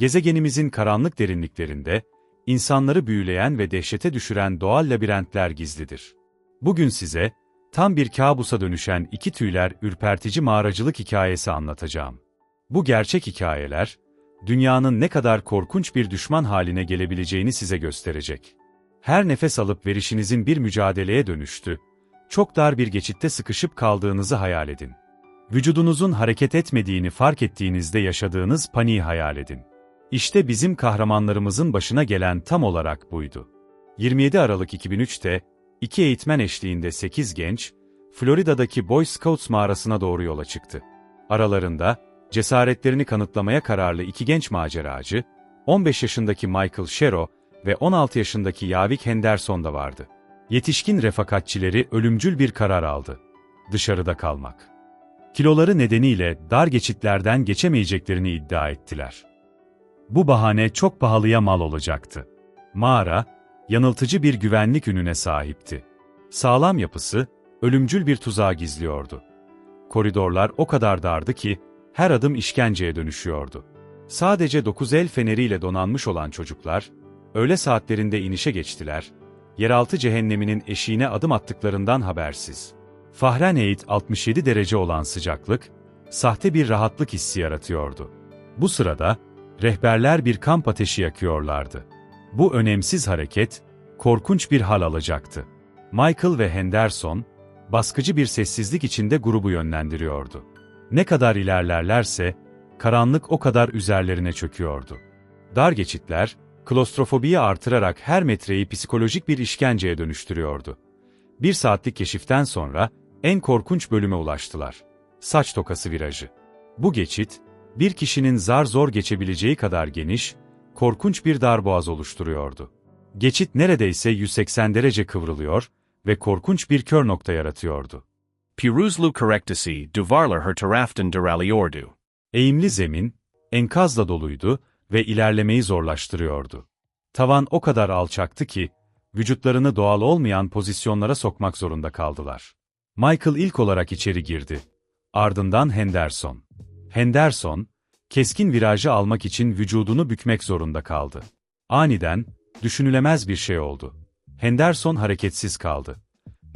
Gezegenimizin karanlık derinliklerinde, insanları büyüleyen ve dehşete düşüren doğal labirentler gizlidir. Bugün size, tam bir kabusa dönüşen iki tüyler ürpertici mağaracılık hikayesi anlatacağım. Bu gerçek hikayeler, dünyanın ne kadar korkunç bir düşman haline gelebileceğini size gösterecek. Her nefes alıp verişinizin bir mücadeleye dönüştü, çok dar bir geçitte sıkışıp kaldığınızı hayal edin. Vücudunuzun hareket etmediğini fark ettiğinizde yaşadığınız paniği hayal edin. İşte bizim kahramanlarımızın başına gelen tam olarak buydu. 27 Aralık 2003'te, iki eğitmen eşliğinde 8 genç, Florida'daki Boy Scouts mağarasına doğru yola çıktı. Aralarında, cesaretlerini kanıtlamaya kararlı iki genç maceracı, 15 yaşındaki Michael Shero ve 16 yaşındaki Yavik Henderson da vardı. Yetişkin refakatçileri ölümcül bir karar aldı. Dışarıda kalmak. Kiloları nedeniyle dar geçitlerden geçemeyeceklerini iddia ettiler. Bu bahane çok pahalıya mal olacaktı. Mağara, yanıltıcı bir güvenlik ününe sahipti. Sağlam yapısı, ölümcül bir tuzağı gizliyordu. Koridorlar o kadar dardı ki, her adım işkenceye dönüşüyordu. Sadece dokuz el feneriyle donanmış olan çocuklar, öğle saatlerinde inişe geçtiler, yeraltı cehenneminin eşiğine adım attıklarından habersiz. Fahrenheit 67 derece olan sıcaklık, sahte bir rahatlık hissi yaratıyordu. Bu sırada, rehberler bir kamp ateşi yakıyorlardı. Bu önemsiz hareket, korkunç bir hal alacaktı. Michael ve Henderson, baskıcı bir sessizlik içinde grubu yönlendiriyordu. Ne kadar ilerlerlerse, karanlık o kadar üzerlerine çöküyordu. Dar geçitler, klostrofobiyi artırarak her metreyi psikolojik bir işkenceye dönüştürüyordu. Bir saatlik keşiften sonra, en korkunç bölüme ulaştılar. Saç tokası virajı. Bu geçit, bir kişinin zar zor geçebileceği kadar geniş, korkunç bir darboğaz oluşturuyordu. Geçit neredeyse 180 derece kıvrılıyor ve korkunç bir kör nokta yaratıyordu. Piruzlu karektisi duvarlar her taraftan duralıyordu. Eğimli zemin, enkazla doluydu ve ilerlemeyi zorlaştırıyordu. Tavan o kadar alçaktı ki, vücutlarını doğal olmayan pozisyonlara sokmak zorunda kaldılar. Michael ilk olarak içeri girdi. Ardından Henderson. Henderson, keskin virajı almak için vücudunu bükmek zorunda kaldı. Aniden, düşünülemez bir şey oldu. Henderson hareketsiz kaldı.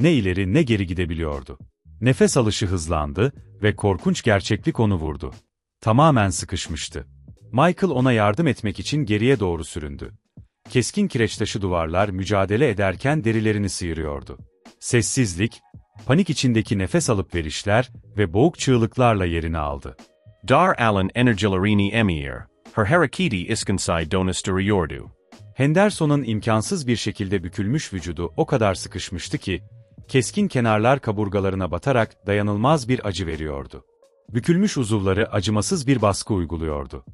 Ne ileri ne geri gidebiliyordu. Nefes alışı hızlandı ve korkunç gerçeklik onu vurdu. Tamamen sıkışmıştı. Michael ona yardım etmek için geriye doğru süründü. Keskin kireçtaşı duvarlar mücadele ederken derilerini sıyırıyordu. Sessizlik, panik içindeki nefes alıp verişler ve boğuk çığlıklarla yerini aldı. Dar alan energilarini emir, her hareketi iskansay donus duruyordu. Henderson'un imkansız bir şekilde bükülmüş vücudu o kadar sıkışmıştı ki, keskin kenarlar kaburgalarına batarak dayanılmaz bir acı veriyordu. Bükülmüş uzuvları acımasız bir baskı uyguluyordu.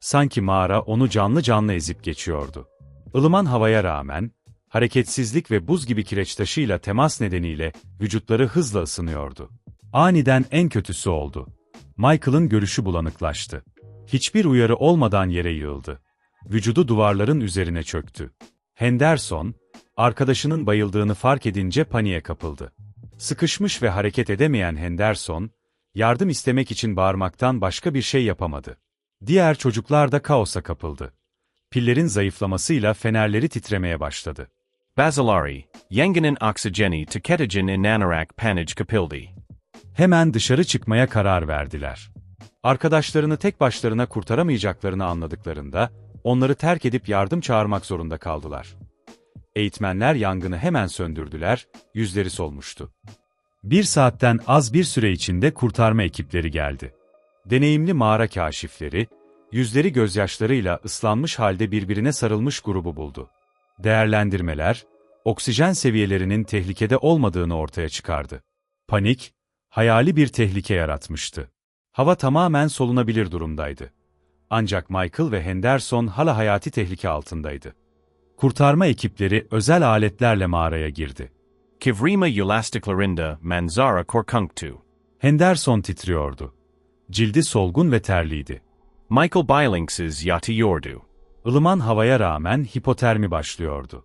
Sanki mağara onu canlı canlı ezip geçiyordu. Ilıman havaya rağmen, hareketsizlik ve buz gibi kireç taşıyla temas nedeniyle vücutları hızla ısınıyordu. Aniden en kötüsü oldu. Michael'ın görüşü bulanıklaştı. Hiçbir uyarı olmadan yere yığıldı. Vücudu duvarların üzerine çöktü. Henderson, arkadaşının bayıldığını fark edince paniğe kapıldı. Sıkışmış ve hareket edemeyen Henderson, yardım istemek için bağırmaktan başka bir şey yapamadı. Diğer çocuklar da kaosa kapıldı. Pillerin zayıflamasıyla fenerleri titremeye başladı. Basilari, yengenin oksijeni tüketigen inanarak panage kapildi. Hemen dışarı çıkmaya karar verdiler. Arkadaşlarını tek başlarına kurtaramayacaklarını anladıklarında, onları terk edip yardım çağırmak zorunda kaldılar. Eğitmenler yangını hemen söndürdüler, yüzleri solmuştu. Bir saatten az bir süre içinde kurtarma ekipleri geldi. Deneyimli mağara kaşifleri, yüzleri gözyaşlarıyla ıslanmış halde birbirine sarılmış grubu buldu. Değerlendirmeler, oksijen seviyelerinin tehlikede olmadığını ortaya çıkardı. Panik, hayali bir tehlike yaratmıştı. Hava tamamen solunabilir durumdaydı. Ancak Michael ve Henderson hala hayati tehlike altındaydı. Kurtarma ekipleri özel aletlerle mağaraya girdi. Kivrima elastiklarında manzara korkunktu. Henderson titriyordu. Cildi solgun ve terliydi. Michael Billingsiz yatıyordu. Ilıman havaya rağmen hipotermi başlıyordu.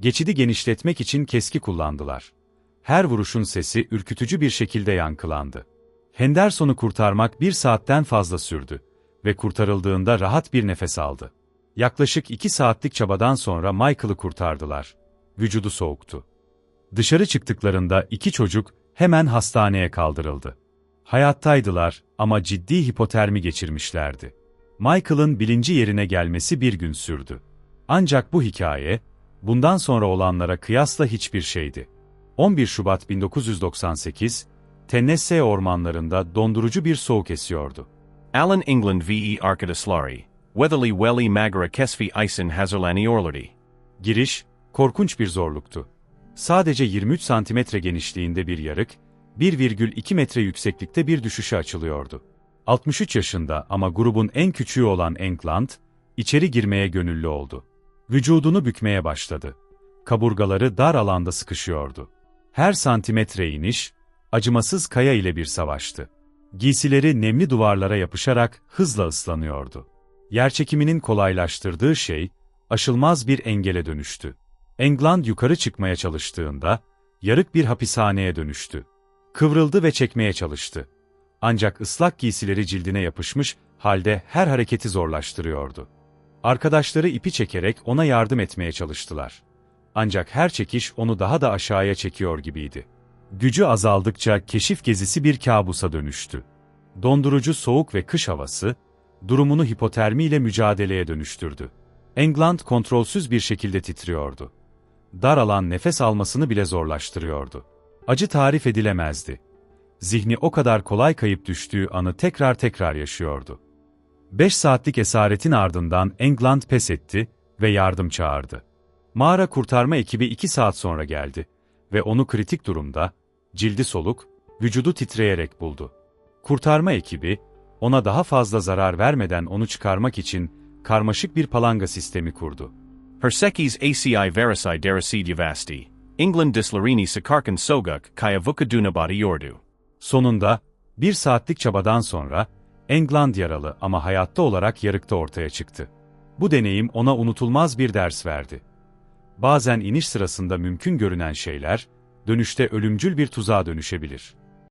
Geçidi genişletmek için keski kullandılar. Her vuruşun sesi ürkütücü bir şekilde yankılandı. Henderson'u kurtarmak bir saatten fazla sürdü ve kurtarıldığında rahat bir nefes aldı. Yaklaşık iki saatlik çabadan sonra Michael'ı kurtardılar. Vücudu soğuktu. Dışarı çıktıklarında iki çocuk hemen hastaneye kaldırıldı. Hayattaydılar ama ciddi hipotermi geçirmişlerdi. Michael'ın bilinci yerine gelmesi bir gün sürdü. Ancak bu hikaye, bundan sonra olanlara kıyasla hiçbir şeydi. 11 Şubat 1998, Tennessee ormanlarında dondurucu bir soğuk esiyordu. Alan England ve Arkadaşları, Weatherly Welly Magara Kesfi Isen Hazırlani Orladi. Giriş, korkunç bir zorluktu. Sadece 23 santimetre genişliğinde bir yarık, 1,2 metre yükseklikte bir düşüşe açılıyordu. 63 yaşında ama grubun en küçüğü olan England, içeri girmeye gönüllü oldu. Vücudunu bükmeye başladı. Kaburgaları dar alanda sıkışıyordu. Her santimetre iniş, acımasız kaya ile bir savaştı. Giysileri nemli duvarlara yapışarak hızla ıslanıyordu. Yerçekiminin kolaylaştırdığı şey, aşılmaz bir engele dönüştü. England yukarı çıkmaya çalıştığında, yarık bir hapishaneye dönüştü. Kıvrıldı ve çekmeye çalıştı. Ancak ıslak giysileri cildine yapışmış halde her hareketi zorlaştırıyordu. Arkadaşları ipi çekerek ona yardım etmeye çalıştılar. Ancak her çekiş onu daha da aşağıya çekiyor gibiydi. Gücü azaldıkça keşif gezisi bir kabusa dönüştü. Dondurucu soğuk ve kış havası, durumunu hipotermiyle mücadeleye dönüştürdü. England kontrolsüz bir şekilde titriyordu. Dar alan nefes almasını bile zorlaştırıyordu. Acı tarif edilemezdi. Zihni o kadar kolay kayıp düştüğü anı tekrar tekrar yaşıyordu. Beş saatlik esaretin ardından England pes etti ve yardım çağırdı. Mağara kurtarma ekibi iki saat sonra geldi ve onu kritik durumda, cildi soluk, vücudu titreyerek buldu. Kurtarma ekibi, ona daha fazla zarar vermeden onu çıkarmak için karmaşık bir palanga sistemi kurdu. Hersekis ACI Verisi Derasid Vasti. England Dislarini Sakarkan Soguk Kaya Vukadunabadi Yordu. Sonunda, bir saatlik çabadan sonra, England yaralı ama hayatta olarak yarıkta ortaya çıktı. Bu deneyim ona unutulmaz bir ders verdi. Bazen iniş sırasında mümkün görünen şeyler, dönüşte ölümcül bir tuzağa dönüşebilir.